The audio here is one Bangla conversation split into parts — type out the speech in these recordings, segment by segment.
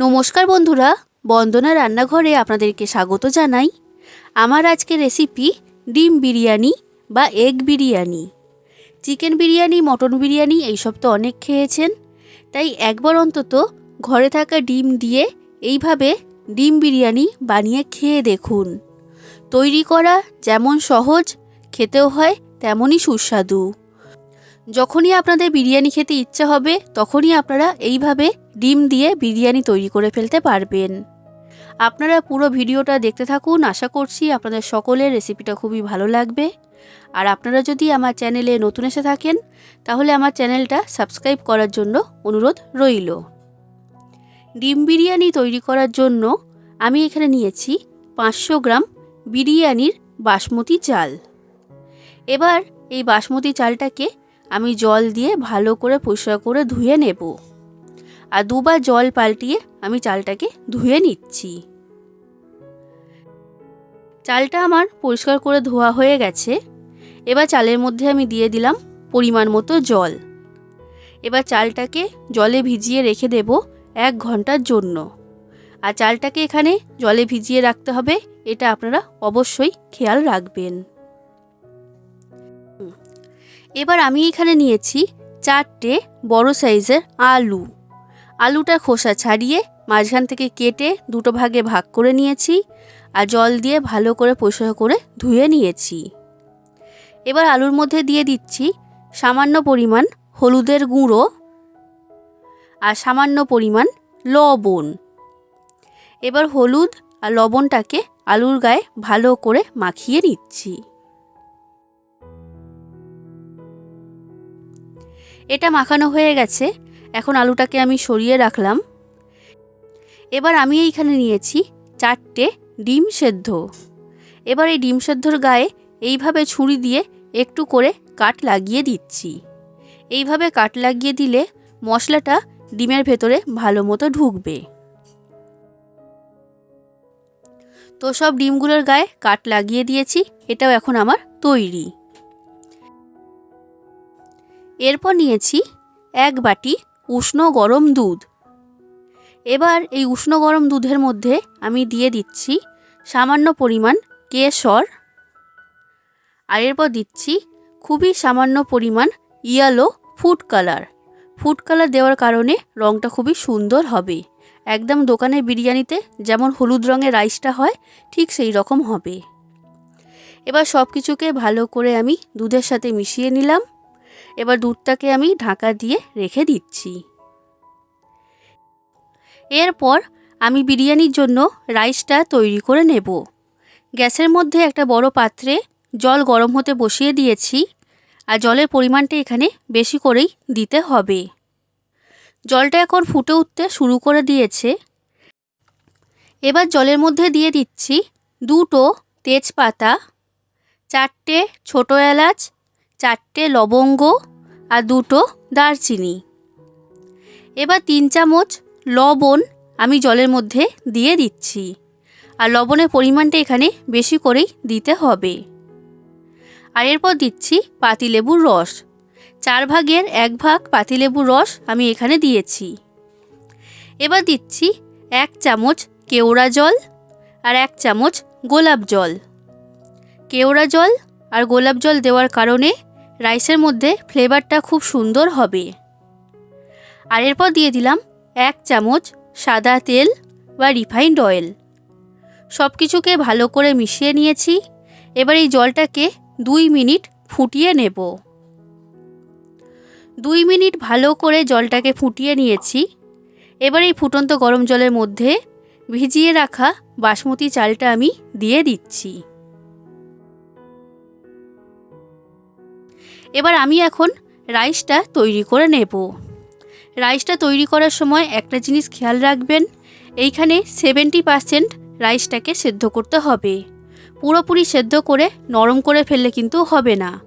নমস্কার বন্ধুরা, বন্দনা রান্নাঘরে আপনাদেরকে স্বাগত জানাই। আমার আজকে রেসিপি ডিম বিরিয়ানি বা egg biryani. Chicken biryani mutton biryani এইসব তো অনেক খেয়েছেন। তাই একবার অন্তত ঘরে থাকা ডিম দিয়ে এইভাবে ডিম বিরিয়ানি বানিয়ে খেয়ে দেখুন। তৈরি করা যেমন সহজ, খেতেও হয় তেমনই সুস্বাদু। যখনই আপনাদের বিরিয়ানি খেতে ইচ্ছা হবে, তখনই আপনারা এইভাবে ডিম দিয়ে বিরিয়ানি তৈরি করে ফেলতে পারবেন। আপনারা পুরো ভিডিওটা দেখতে থাকুন। আশা করছি আপনাদের সকলের রেসিপিটা খুবই ভালো লাগবে। আর আপনারা যদি আমার চ্যানেলে নতুন এসে থাকেন, তাহলে আমার চ্যানেলটা সাবস্ক্রাইব করার জন্য অনুরোধ রইল। ডিম বিরিয়ানি তৈরি করার জন্য আমি এখানে নিয়েছি পাঁচশো গ্রাম বিরিয়ানির বাসমতি চাল। এবার এই বাসমতি চালটাকে আমি জল দিয়ে ভালো করে পরিষ্কার করে ধুয়ে নেব। আর দুবার জল পাল্টিয়ে আমি চালটাকে ধুয়ে নিচ্ছি। চালটা আমার পরিষ্কার করে ধোয়া হয়ে গেছে। এবার চালের মধ্যে আমি দিয়ে দিলাম পরিমাণ মতো জল। এবার চালটাকে জলে ভিজিয়ে রেখে দেব এক ঘণ্টার জন্য। আর চালটাকে এখানে জলে ভিজিয়ে রাখতে হবে, এটা আপনারা অবশ্যই খেয়াল রাখবেন। এবার আমি এখানে নিয়েছি চারটে বড় সাইজের আলু। আলুটা খোসা ছাড়িয়ে মাঝখান থেকে কেটে দুটো ভাগে ভাগ করে নিয়েছি আর জল দিয়ে ভালো করে পরিষ্কার করে ধুয়ে নিয়েছি। এবার আলুর মধ্যে দিয়ে দিচ্ছি সামান্য পরিমাণ হলুদের গুঁড়ো আর সামান্য পরিমাণ লবণ। এবার হলুদ আর লবণটাকে আলুর গায়ে ভালো করে মাখিয়ে নিচ্ছি। এটা মাখানো হয়ে গেছে। এখন আলুটাকে আমি সরিয়ে রাখলাম। এবার আমি এইখানে নিয়েছি চারটে ডিম সেদ্ধ। এবার এই ডিম সেদ্ধর গায়ে এইভাবে ছুরি দিয়ে একটু করে কাট লাগিয়ে দিচ্ছি। এইভাবে কাট লাগিয়ে দিলে মশলাটা ডিমের ভেতরে ভালো মতো ঢুকবে। তো সব ডিমগুলোর গায়ে কাট লাগিয়ে দিয়েছি, এটাও এখন আমার তৈরি। এরপর নিয়েছি এক বাটি উষ্ণ গরম দুধ। এবার এই উষ্ণ গরম দুধের মধ্যে আমি দিয়ে দিচ্ছি সামান্য পরিমাণ কেশর আর এরপর দিচ্ছি খুবই সামান্য পরিমাণ yellow food colour food colour দেওয়ার কারণে রঙটা খুবই সুন্দর হবে। একদম দোকানের বিরিয়ানিতে যেমন হলুদ রঙের রাইসটা হয়, ঠিক সেই রকম হবে। এবার সব কিছুকে ভালো করে আমি দুধের সাথে মিশিয়ে নিলাম। এবার দুধটাকে আমি ঢাকা দিয়ে রেখে দিচ্ছি। এরপর আমি বিরিয়ানির জন্য রাইসটা তৈরি করে নেব। গ্যাসের মধ্যে একটা বড় পাত্রে জল গরম হতে বসিয়ে দিয়েছি আর জলের পরিমাণটা এখানে বেশি করেই দিতে হবে। জলটা এখন ফুটে উঠতে শুরু করে দিয়েছে। এবার জলের মধ্যে দিয়ে দিচ্ছি দুটো তেজপাতা, চারটে ছোটো এলাচ চারটে লবঙ্গ আর দুটো দারচিনি। এবার তিন চামচ লবণ আমি জলের মধ্যে দিয়ে দিচ্ছি। আর লবণের পরিমাণটা এখানে বেশি করেই দিতে হবে। আর এরপর দিচ্ছি পাতিলেবুর রস। চার ভাগের এক ভাগ পাতিলেবুর রস আমি এখানে দিয়েছি। এবার দিচ্ছি এক চামচ কেওড়া জল আর এক চামচ গোলাপ জল। কেওড়া জল আর গোলাপ জল দেওয়ার কারণে রাইসের মধ্যে ফ্লেভারটা খুব সুন্দর হবে। আর এরপর দিয়ে দিলাম এক চামচ সাদা তেল বা রিফাইন্ড অয়েল। সব কিছুকে ভালো করে মিশিয়ে নিয়েছি। এবার এই জলটাকে দুই মিনিট ফুটিয়ে নেব। দুই মিনিট ভালো করে জলটাকে ফুটিয়ে নিয়েছি। এবার এই ফুটন্ত গরম জলের মধ্যে ভিজিয়ে রাখা বাসমতি চালটা আমি দিয়ে দিচ্ছি। এবার আমি এখন রাইসটা তৈরি করে নেব। রাইসটা তৈরি করার সময় একটা জিনিস খেয়াল রাখবেন, এইখানে সেভেন্টি পারসেন্ট রাইসটাকে সেদ্ধ করতে হবে। পুরোপুরি সেদ্ধ করে নরম করে ফেললে কিন্তু হবে না।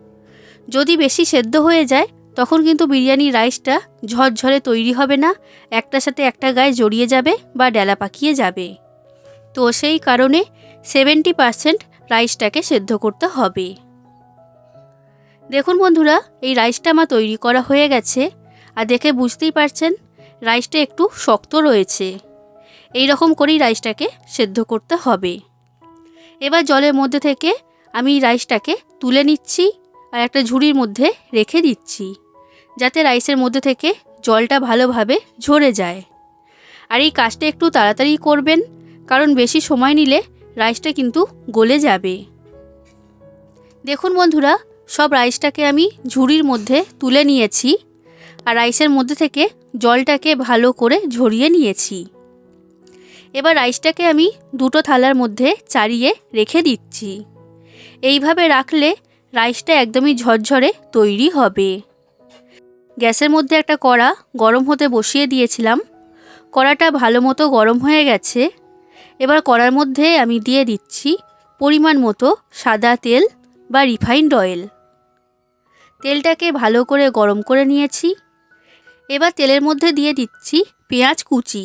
যদি বেশি সেদ্ধ হয়ে যায়, তখন কিন্তু বিরিয়ানির রাইসটা ঝরঝরে তৈরি হবে না, একটার সাথে একটা গায়ে জড়িয়ে যাবে বা ডেলা পাকিয়ে যাবে। তো সেই কারণে সেভেন্টি পারসেন্ট রাইসটাকে সেদ্ধ করতে হবে। দেখুন বন্ধুরা, এই রাইসটা আমার তৈরি করা হয়ে গেছে। আর দেখে বুঝতেই পারছেন, রাইসটা একটু শক্ত রয়েছে। এই রকম করেই রাইসটাকে সেদ্ধ করতে হবে। এবার জলের মধ্যে থেকে আমি রাইসটাকে তুলে নিচ্ছি আর একটা ঝুড়ির মধ্যে রেখে দিচ্ছি, যাতে রাইসের মধ্যে থেকে জলটা ভালোভাবে ঝরে যায়। আর এই কাজটা একটু তাড়াতাড়ি করবেন, কারণ বেশি সময় নিলে রাইসটা কিন্তু গলে যাবে। দেখুন বন্ধুরা সব রাইসটাকে আমি ঝুড়ির মধ্যে তুলে নিয়েছি আর রাইসের মধ্যে থেকে জলটাকে ভালো করে ঝরিয়ে নিয়েছি। এবার রাইসটাকে আমি দুটো থালার মধ্যে চারিয়ে রেখে দিচ্ছি। এইভাবে রাখলে রাইসটা একদমই ঝরঝরে তৈরি হবে। গ্যাসের মধ্যে একটা কড়া গরম হতে বসিয়ে দিয়েছিলাম। কড়াটা ভালো মতো গরম হয়ে গেছে। এবার কড়ার মধ্যে আমি দিয়ে দিচ্ছি পরিমাণ মতো সাদা তেল বা রিফাইন্ড অয়েল। তেলটাকে ভালো করে গরম করে নিয়েছি। এবার তেলের মধ্যে দিয়ে দিচ্ছি পেঁয়াজ কুচি।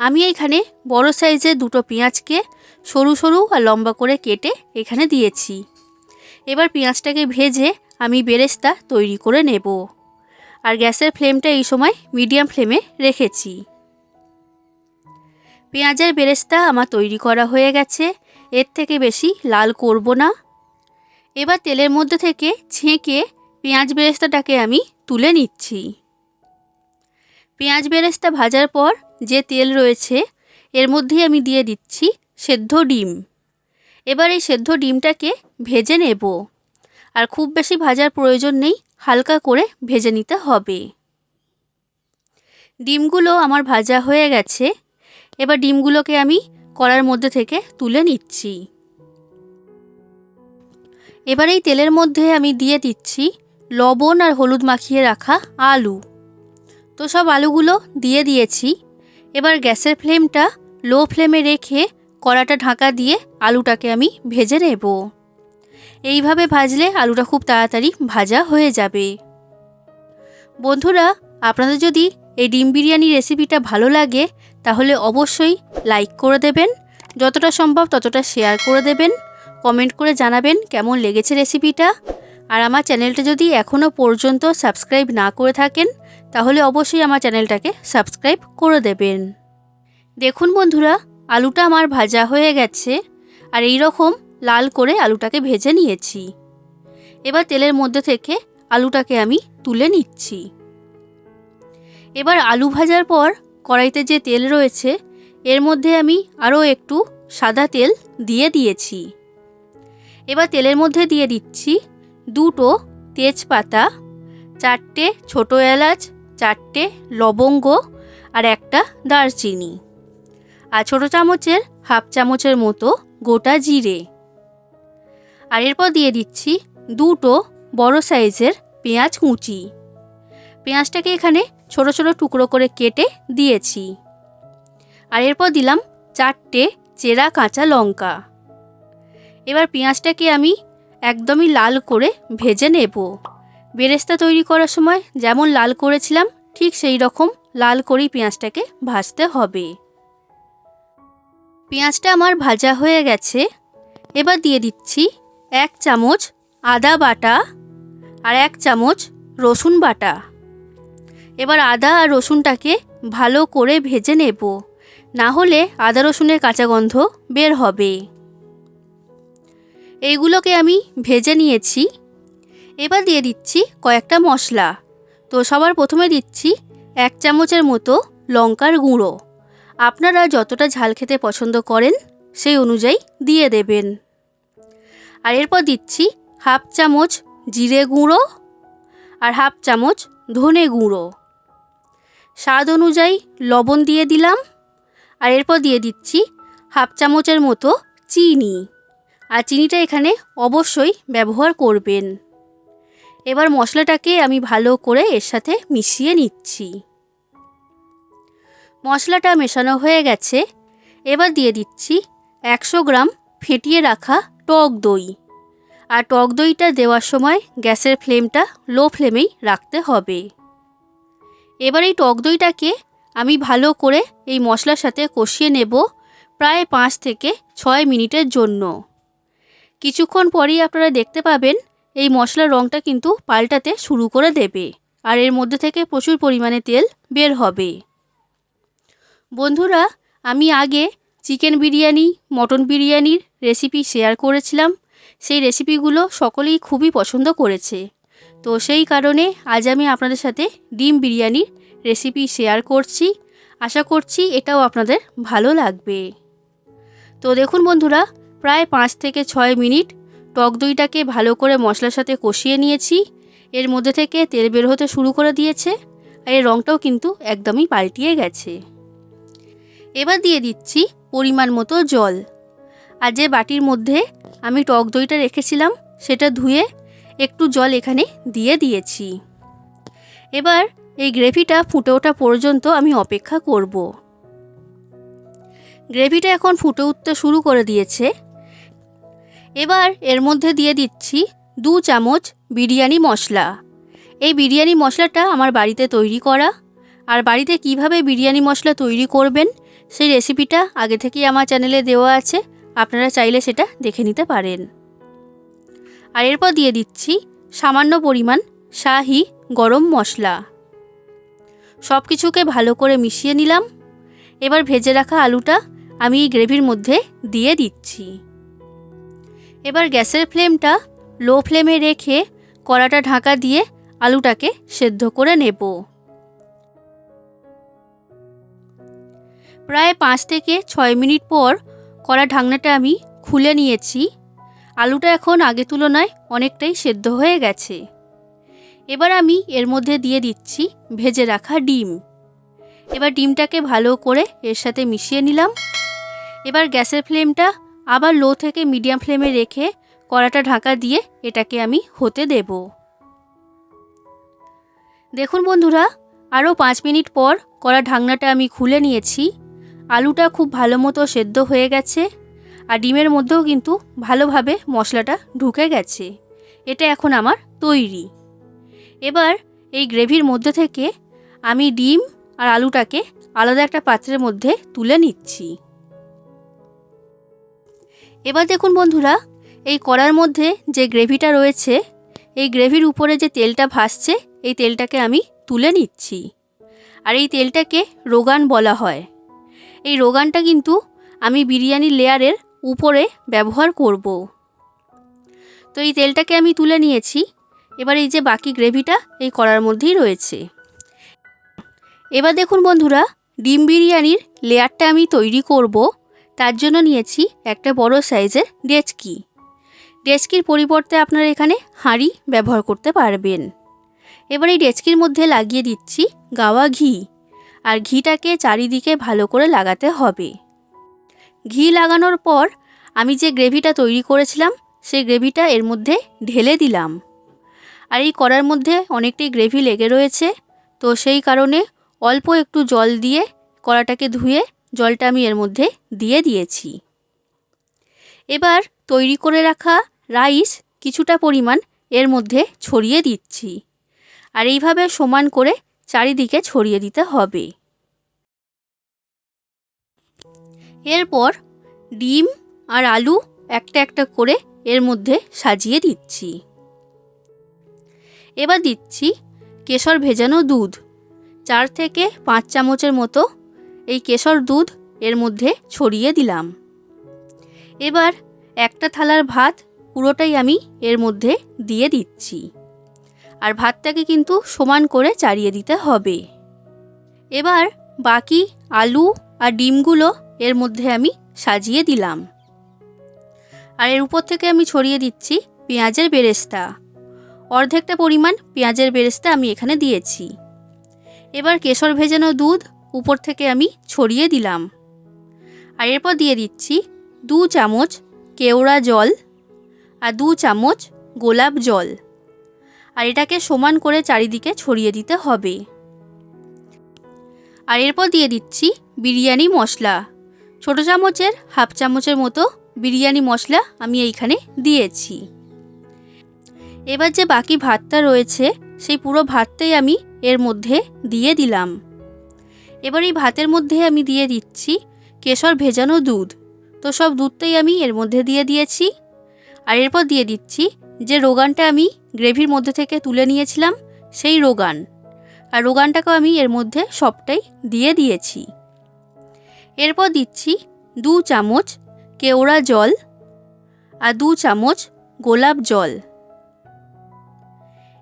আমি এখানে বড় সাইজের দুটো পেঁয়াজকে সরু সরু আর লম্বা করে কেটে এখানে দিয়েছি। এবার পেঁয়াজটাকে ভেজে আমি বেরেস্তা তৈরি করে নেব। আর গ্যাসের ফ্লেমটা এই সময় মিডিয়াম ফ্লেমে রেখেছি। পেঁয়াজের বেরেস্তা আমার তৈরি করা হয়ে গেছে। এর থেকে বেশি লাল করব না। এবার তেলের মধ্যে থেকে ছেঁকে পেঁয়াজ বেরেস্তাটাকে আমি তুলে নিচ্ছি। পেঁয়াজ বেরেস্তা ভাজার পর যে তেল রয়েছে, এর মধ্যেই আমি দিয়ে দিচ্ছি সেদ্ধ ডিম। এবার এই সেদ্ধ ডিমটাকে ভেজে নেব। আর খুব বেশি ভাজার প্রয়োজন নেই, হালকা করে ভেজে নিতে হবে। ডিমগুলো আমার ভাজা হয়ে গেছে। এবার ডিমগুলোকে আমি কড়ার মধ্যে থেকে তুলে নিচ্ছি। এবার এই তেলের মধ্যে আমি দিয়ে দিচ্ছি লবণ আর হলুদ মাখিয়ে রাখা আলু। তো সব আলুগুলো দিয়ে দিয়েছি। এবার গ্যাসের ফ্লেমটা লো ফ্লেমে রেখে কড়াটা ঢাকা দিয়ে আলুটাকে আমি ভেজে নেব। এইভাবে ভাজলে আলুটা খুব তাড়াতাড়ি ভাজা হয়ে যাবে। বন্ধুরা, আপনাদের যদি এই ডিম বিরিয়ানি রেসিপিটা ভালো লাগে, তাহলে অবশ্যই লাইক করে দেবেন। যতটা সম্ভব ততটা শেয়ার করে দেবেন। কমেন্ট করে জানাবেন কেমন লেগেছে রেসিপিটা। আর আমার চ্যানেলটা যদি এখনও পর্যন্ত সাবস্ক্রাইব না করে থাকেন, তাহলে অবশ্যই আমার চ্যানেলটাকে সাবস্ক্রাইব করে দেবেন। দেখুন বন্ধুরা, আলুটা আমার ভাজা হয়ে গেছে, আর এই রকম লাল করে আলুটাকে ভেজে নিয়েছি। এবার তেলের মধ্যে থেকে আলুটাকে আমি তুলে নিচ্ছি। এবার আলু ভাজার পর কড়াইতে যে তেল রয়েছে, এর মধ্যে আমি আরও একটু সাদা তেল দিয়ে দিয়েছি। এবার তেলের মধ্যে দিয়ে দিচ্ছি দুটো তেজপাতা, চারটে ছোটো এলাচ, চারটে লবঙ্গ আর একটা দারচিনি আর ছোটো চামচের হাফ চামচের মতো গোটা জিরে। আর এরপর দিয়ে দিচ্ছি দুটো বড় সাইজের পেঁয়াজ কুচি। পেঁয়াজটাকে এখানে ছোট ছোট টুকরো করে কেটে দিয়েছি। আর এরপর দিলাম চারটে চেরা কাঁচা লঙ্কা। এবার পেঁয়াজটাকে আমি একদমই লাল করে ভেজে নেব। বেরেস্তা তৈরি করার সময় যেমন লাল করেছিলাম, ঠিক সেই রকম লাল করেই পেঁয়াজটাকে ভাজতে হবে। পেঁয়াজটা আমার ভাজা হয়ে গেছে। এবার দিয়ে দিচ্ছি এক চামচ আদা বাটা আর এক চামচ রসুন বাটা। এবার আদা আর রসুনটাকে ভালো করে ভেজে নেব। না হলে আদা রসুনের কাঁচা গন্ধ বের হবে। এইগুলোকে আমি ভেজে নিয়েছি। এবার দিয়ে দিচ্ছি কয়েকটা মশলা। তো সবার প্রথমে দিচ্ছি এক চামচের মতো লঙ্কার গুঁড়ো। আপনারা যতটা ঝাল খেতে পছন্দ করেন, সেই অনুযায়ী দিয়ে দেবেন। আর এরপর দিচ্ছি হাফ চামচ জিরে গুঁড়ো আর হাফ চামচ ধনে গুঁড়ো। স্বাদ অনুযায়ী লবণ দিয়ে দিলাম। আর এরপর দিয়ে দিচ্ছি হাফ চামচের মতো চিনি। আর চিনিটা এখানে অবশ্যই ব্যবহার করবেন। এবার মশলাটাকে আমি ভালো করে এর সাথে মিশিয়ে নিচ্ছি। মশলাটা মেশানো হয়ে গেছে। এবার দিয়ে দিচ্ছি একশো গ্রাম ফেটিয়ে রাখা টক দই। আর টক দইটা দেওয়ার সময় গ্যাসের ফ্লেমটা লো ফ্লেমেই রাখতে হবে। এবার এই টক দইটাকে আমি ভালো করে এই মশলার সাথে কষিয়ে নেব প্রায় পাঁচ থেকে ছয় মিনিটের জন্য। কিছুক্ষণ পরেই আপনারা দেখতে পাবেন এই মশলার রঙটা কিন্তু পাল্টাতে শুরু করে দেবে আর এর মধ্যে থেকে প্রচুর পরিমাণে তেল বের হবে। বন্ধুরা, আমি আগে চিকেন বিরিয়ানি, মটন বিরিয়ানির রেসিপি শেয়ার করেছিলাম। সেই রেসিপিগুলো সকলেই খুবই পছন্দ করেছে। তো সেই কারণে আজ আমি আপনাদের সাথে ডিম বিরিয়ানির রেসিপি শেয়ার করছি। আশা করছি এটাও আপনাদের ভালো লাগবে। তো দেখুন বন্ধুরা প্রায় পাঁচ থেকে ছয় মিনিট টক দইটাকে ভালো করে মশলার সাথে কষিয়ে নিয়েছি। এর মধ্যে থেকে তেল বের হতে শুরু করে দিয়েছে আর এর রঙটাও কিন্তু একদমই পাল্টিয়ে গেছে। এবার দিয়ে দিচ্ছি পরিমাণ মতো জল। আর যে বাটির মধ্যে আমি টক দইটা রেখেছিলাম সেটা ধুয়ে একটু জল এখানে দিয়ে দিয়েছি। এবার এই গ্রেভিটা ফুটে ওঠা পর্যন্ত আমি অপেক্ষা করব। গ্রেভিটা এখন ফুটে উঠতে শুরু করে দিয়েছে। এবার এর মধ্যে দিয়ে দিচ্ছি দু চামচ বিরিয়ানি মশলা। এই বিরিয়ানি মশলাটা আমার বাড়িতে তৈরি করা। আর বাড়িতে কীভাবে বিরিয়ানি মশলা তৈরি করবেন, সেই রেসিপিটা আগে থেকেই আমার চ্যানেলে দেওয়া আছে। আপনারা চাইলে সেটা দেখে নিতে পারেন। আর এরপর দিয়ে দিচ্ছি সামান্য পরিমাণ শাহি গরম মশলা। সব কিছুকে ভালো করে মিশিয়ে নিলাম। এবার ভেজে রাখা আলুটা আমি এই গ্রেভির মধ্যে দিয়ে দিচ্ছি। এবার গ্যাসের ফ্লেমটা লো ফ্লেমে রেখে কড়াটা ঢাকা দিয়ে আলুটাকে সেদ্ধ করে নেব। প্রায় পাঁচ থেকে ছয় মিনিট পর কড়া ঢাকনাটা আমি খুলে নিয়েছি। আলুটা এখন আগে তুলনায় অনেকটাই সেদ্ধ হয়ে গেছে। এবার আমি এর মধ্যে দিয়ে দিচ্ছি ভেজে রাখা ডিম। এবার ডিমটাকে ভালো করে এর সাথে মিশিয়ে নিলাম। এবার গ্যাসের ফ্লেমটা আবার লো থেকে মিডিয়াম ফ্লেমে রেখে কড়াটা ঢাকা দিয়ে এটাকে আমি হতে দেব। দেখুন বন্ধুরা, আরও পাঁচ মিনিট পর কড়া ঢাকনাটা আমি খুলে নিয়েছি। আলুটা খুব ভালো মতো সেদ্ধ হয়ে গেছে আর ডিমের মধ্যেও কিন্তু ভালোভাবে মশলাটা ঢুকে গেছে। এটা এখন আমার তৈরি। এবার এই গ্রেভির মধ্যে থেকে আমি ডিম আর আলুটাকে আলাদা একটা পাত্রের মধ্যে তুলে নিচ্ছি। এবার দেখুন বন্ধুরা, এই কড়ার মধ্যে যে গ্রেভিটা রয়েছে, এই গ্রেভির উপরে যে তেলটা ভাসছে, এই তেলটাকে আমি তুলে নিচ্ছি। আর এই তেলটাকে রোগান বলা হয়। এই রোগানটা কিন্তু আমি বিরিয়ানি লেয়ারের উপরে ব্যবহার করব। তো এই তেলটাকে আমি তুলে নিয়েছি। এবার এই যে বাকি গ্রেভিটা, এই কড়ার মধ্যেই রয়েছে। এবার দেখুন বন্ধুরা, ডিম বিরিয়ানির লেয়ারটা আমি তৈরি করব। তার জন্য নিয়েছি একটা বড় সাইজের ডেচকি। ডেচকির পরিবর্তে আপনারা এখানে হাঁড়ি ব্যবহার করতে পারবেন। এবার এই ডেচকির মধ্যে লাগিয়ে দিচ্ছি গাওয়া ঘি, আর ঘিটাকে চারিদিকে ভালো করে লাগাতে হবে। ঘি লাগানোর পর আমি যে গ্রেভিটা তৈরি করেছিলাম, সেই গ্রেভিটা এর মধ্যে ঢেলে দিলাম। আর এই কড়ার মধ্যে অনেকটাই গ্রেভি লেগে রয়েছে, তো সেই কারণে অল্প একটু জল দিয়ে কড়াটাকে ধুয়ে জলটা আমি এর মধ্যে দিয়ে দিয়েছি। এবার তৈরি করে রাখা রাইস কিছুটা পরিমাণ এর মধ্যে ছড়িয়ে দিচ্ছি। আর এইভাবে সমান করে চারিদিকে ছড়িয়ে দিতে হবে। এরপর ডিম আর আলু একটা একটা করে এর মধ্যে সাজিয়ে দিচ্ছি। এবার দিচ্ছি কেশর ভেজানো দুধ, চার থেকে পাঁচ চামচের মতো এই কেশর দুধ এর মধ্যে ছড়িয়ে দিলাম। এবার একটা থালার ভাত পুরোটাই আমি এর মধ্যে দিয়ে দিচ্ছি। আর ভাতটাকে কিন্তু সমান করে চাড়িয়ে দিতে হবে। এবার বাকি আলু আর ডিমগুলো এর মধ্যে আমি সাজিয়ে দিলাম। আর এর উপর থেকে আমি ছড়িয়ে দিচ্ছি পেঁয়াজের বেরেস্তা। অর্ধেকটা পরিমাণ পেঁয়াজের বেরেস্তা আমি এখানে দিয়েছি। এবার কেশর ভেজানো দুধ উপর থেকে আমি ছড়িয়ে দিলাম। আর এরপর দিয়ে দিচ্ছি দু চামচ কেওড়া জল আর দু চামচ গোলাপ জল। আর এটাকে সমান করে চারিদিকে ছড়িয়ে দিতে হবে। আর এরপর দিয়ে দিচ্ছি বিরিয়ানি মশলা। ছোট চামচের, হাফ চামচের মতো বিরিয়ানি মশলা আমি এইখানে দিয়েছি। এবার যে বাকি ভাতটা রয়েছে, সেই পুরো ভাতটাই আমি এর মধ্যে দিয়ে দিলাম। এবার এই ভাতের মধ্যে আমি দিয়ে দিচ্ছি কেশর ভেজানো দুধ। তো সব দুধটাই আমি এর মধ্যে দিয়ে দিয়েছি। আর এরপর দিয়ে দিচ্ছি যে রোগানটা আমি গ্রেভির মধ্যে থেকে তুলে নিয়েছিলাম, সেই রোগান। আর রোগানটাকেও আমি এর মধ্যে সবটাই দিয়ে দিয়েছি। এরপর দিচ্ছি দু চামচ কেওড়া জল আর দু চামচ গোলাপ জল।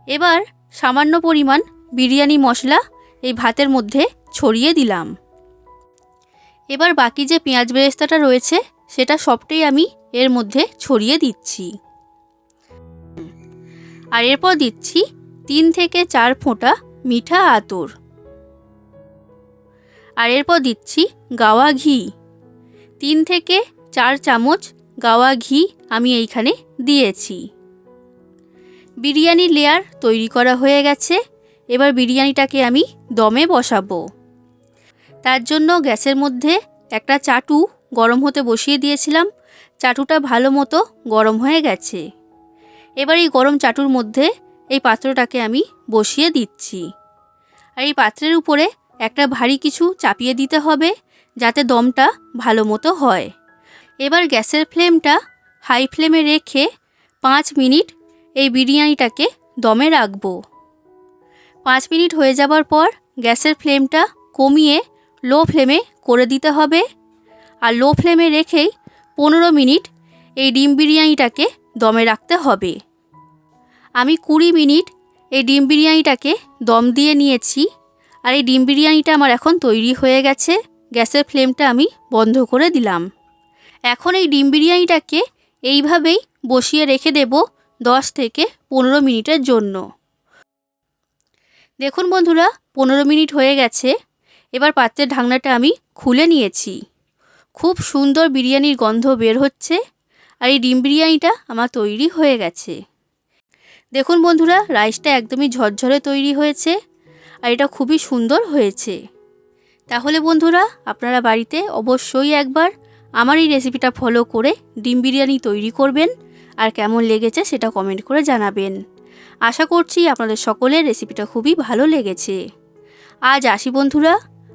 এবার সামান্য পরিমাণ বিরিয়ানি মশলা এই ভাতের মধ্যে ছড়িয়ে দিলাম। এবার বাকি যে পেঁয়াজ বেরেস্তাটা রয়েছে, সেটা সবটাই আমি এর মধ্যে ছড়িয়ে দিচ্ছি। আর এরপর দিচ্ছি তিন থেকে চার ফোঁটা মিঠা আতর। আর এরপর দিচ্ছি গাওয়া ঘি। তিন থেকে চার চামচ গাওয়া ঘি আমি এইখানে দিয়েছি। বিরিয়ানি লেয়ার তৈরি করা হয়ে গেছে। এবার বিরিয়ানিটাকে আমি দমে বসাবো। তার জন্য গ্যাসের মধ্যে একটা চাটু গরম হতে বসিয়ে দিয়েছিলাম। চাটুটা ভালো মতো গরম হয়ে গেছে। এবার এই গরম চাটুর মধ্যে এই পাত্রটাকে আমি বসিয়ে দিচ্ছি। আর এই পাত্রের উপরে একটা ভারী কিছু চাপিয়ে দিতে হবে যাতে দমটা ভালো মতো হয়। এবার গ্যাসের ফ্লেমটা হাই ফ্লেমে রেখে পাঁচ মিনিট এই বিরিয়ানিটাকে দমে রাখব। পাঁচ মিনিট হয়ে যাবার পর গ্যাসের ফ্লেমটা কমিয়ে লো ফ্লেমে করে দিতে হবে। আর লো ফ্লেমে রেখেই পনেরো মিনিট এই ডিম বিরিয়ানিটাকে দমে রাখতে হবে। আমি কুড়ি মিনিট এই ডিম বিরিয়ানিটাকে দম দিয়ে নিয়েছি। আর এই ডিম বিরিয়ানিটা আমার এখন তৈরি হয়ে গেছে। গ্যাসের ফ্লেমটা আমি বন্ধ করে দিলাম। এখন এই ডিম বিরিয়ানিটাকে এইভাবেই বসিয়ে রেখে দেব দশ থেকে পনেরো মিনিটের জন্য। দেখুন বন্ধুরা, পনেরো মিনিট হয়ে গেছে। এবার পাত্রের ঢাকনাটা আমি খুলে নিয়েছি। খুব সুন্দর বিরিয়ানির গন্ধ বের হচ্ছে আর এই ডিম বিরিয়ানিটা আমার তৈরি হয়ে গেছে। দেখুন বন্ধুরা, রাইসটা একদমই ঝরঝরে তৈরি হয়েছে আর এটা খুবই সুন্দর হয়েছে। তাহলে বন্ধুরা, আপনারা বাড়িতে অবশ্যই একবার আমার এই রেসিপিটা ফলো করে ডিম বিরিয়ানি তৈরি করবেন আর কেমন লেগেছে সেটা কমেন্ট করে জানাবেন। আশা করছি আপনাদের সকলের রেসিপিটা খুবই ভালো লেগেছে। আজ আসি বন্ধুরা